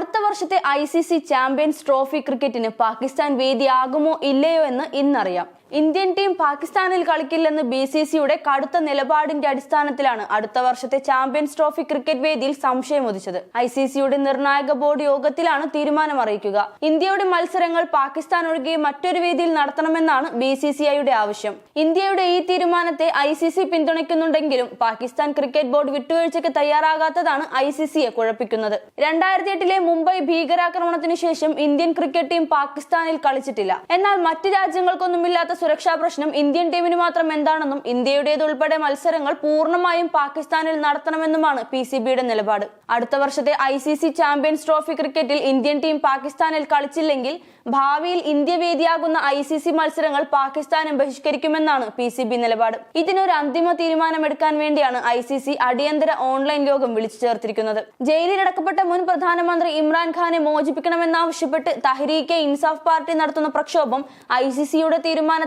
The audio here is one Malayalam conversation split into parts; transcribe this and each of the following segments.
അടുത്ത വർഷത്തെ I C C champions trophy ക്രിക്കറ്റിന് പാകിസ്ഥാൻ വേദിയാകുമോ ഇല്ലയോ എന്ന് ഇന്നറിയാം. ഇന്ത്യൻ ടീം പാകിസ്ഥാനിൽ കളിക്കില്ലെന്ന് ബി സി സിയുടെ കടുത്ത നിലപാടിന്റെ അടിസ്ഥാനത്തിലാണ് അടുത്ത വർഷത്തെ ചാമ്പ്യൻസ് ട്രോഫി ക്രിക്കറ്റ് വേദിയിൽ സംശയം ഉദിച്ചത്. ഐ സി സിയുടെ നിർണായക ബോർഡ് യോഗത്തിലാണ് തീരുമാനം അറിയിക്കുക. ഇന്ത്യയുടെ മത്സരങ്ങൾ പാകിസ്ഥാൻ ഒഴികെ മറ്റൊരു വേദിയിൽ നടത്തണമെന്നാണ് ബി സി സി ഐയുടെ ആവശ്യം. ഇന്ത്യയുടെ ഈ തീരുമാനത്തെ ഐ സി സി പിന്തുണയ്ക്കുന്നുണ്ടെങ്കിലും പാകിസ്ഥാൻ ക്രിക്കറ്റ് ബോർഡ് വിട്ടുവീഴ്ചയ്ക്ക് തയ്യാറാകാത്തതാണ് ഐ സി സിയെ കുഴപ്പിക്കുന്നത്. രണ്ടായിരത്തി എട്ടിലെ മുംബൈ ഭീകരാക്രമണത്തിന് ശേഷം ഇന്ത്യൻ ക്രിക്കറ്റ് ടീം പാകിസ്ഥാനിൽ കളിച്ചിട്ടില്ല. എന്നാൽ മറ്റ് രാജ്യങ്ങൾക്കൊന്നുമില്ലാത്ത സുരക്ഷാ പ്രശ്നം ഇന്ത്യൻ ടീമിന് മാത്രം എന്താണെന്നും ഇന്ത്യയുടേതുൾപ്പെടെ മത്സരങ്ങൾ പൂർണമായും പാകിസ്ഥാനിൽ നടത്തണമെന്നുമാണ് പി സി ബിയുടെ നിലപാട്. അടുത്ത വർഷത്തെ I C C champions trophy ക്രിക്കറ്റിൽ ഇന്ത്യൻ ടീം പാകിസ്ഥാനിൽ കളിച്ചില്ലെങ്കിൽ ഭാവിയിൽ ഇന്ത്യ വേദിയാകുന്ന ഐ സി സി മത്സരങ്ങൾ പാകിസ്ഥാനും ബഹിഷ്കരിക്കുമെന്നാണ് പി സി ബി നിലപാട്. ഇതിനൊരു അന്തിമ തീരുമാനമെടുക്കാൻ വേണ്ടിയാണ് ഐ സി സി അടിയന്തര ഓൺലൈൻ യോഗം വിളിച്ചു ചേർത്തിരിക്കുന്നത്. ജയിലിലടക്കപ്പെട്ട മുൻ പ്രധാനമന്ത്രി ഇമ്രാൻഖാനെ മോചിപ്പിക്കണമെന്നാവശ്യപ്പെട്ട് തഹരീക്കെ ഇൻസാഫ് പാർട്ടി നടത്തുന്ന പ്രക്ഷോഭം ഐ സി സിയുടെ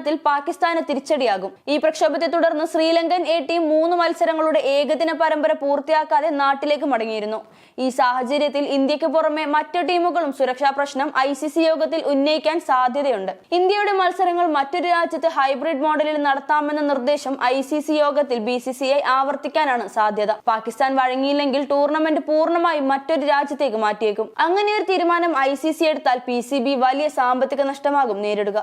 തീരുമാനത്തിൽ പാകിസ്ഥാന് തിരിച്ചടിയാകും. ഈ പ്രക്ഷോഭത്തെ തുടർന്ന് ശ്രീലങ്കൻ എ ടീം മൂന്ന് മത്സരങ്ങളുടെ ഏകദിന പരമ്പര പൂർത്തിയാക്കാതെ നാട്ടിലേക്ക് മടങ്ങിയിരുന്നു. ഈ സാഹചര്യത്തിൽ ഇന്ത്യയ്ക്ക് പുറമെ മറ്റു ടീമുകളും സുരക്ഷാ പ്രശ്നം ഐ സി സി യോഗത്തിൽ ഉന്നയിക്കാൻ സാധ്യതയുണ്ട്. ഇന്ത്യയുടെ മത്സരങ്ങൾ മറ്റൊരു രാജ്യത്ത് ഹൈബ്രിഡ് മോഡലിൽ നടത്താമെന്ന നിർദ്ദേശം ഐ സി സി യോഗത്തിൽ ബി സി സി ഐ ആവർത്തിക്കാനാണ് സാധ്യത. പാകിസ്ഥാൻ വഴങ്ങിയില്ലെങ്കിൽ ടൂർണമെന്റ് പൂർണമായും മറ്റൊരു രാജ്യത്തേക്ക് മാറ്റിയേക്കും. അങ്ങനെ ഒരു തീരുമാനം ഐ സി സി എടുത്താൽ പി സി ബി വലിയ സാമ്പത്തിക നഷ്ടമാകും നേരിടുക.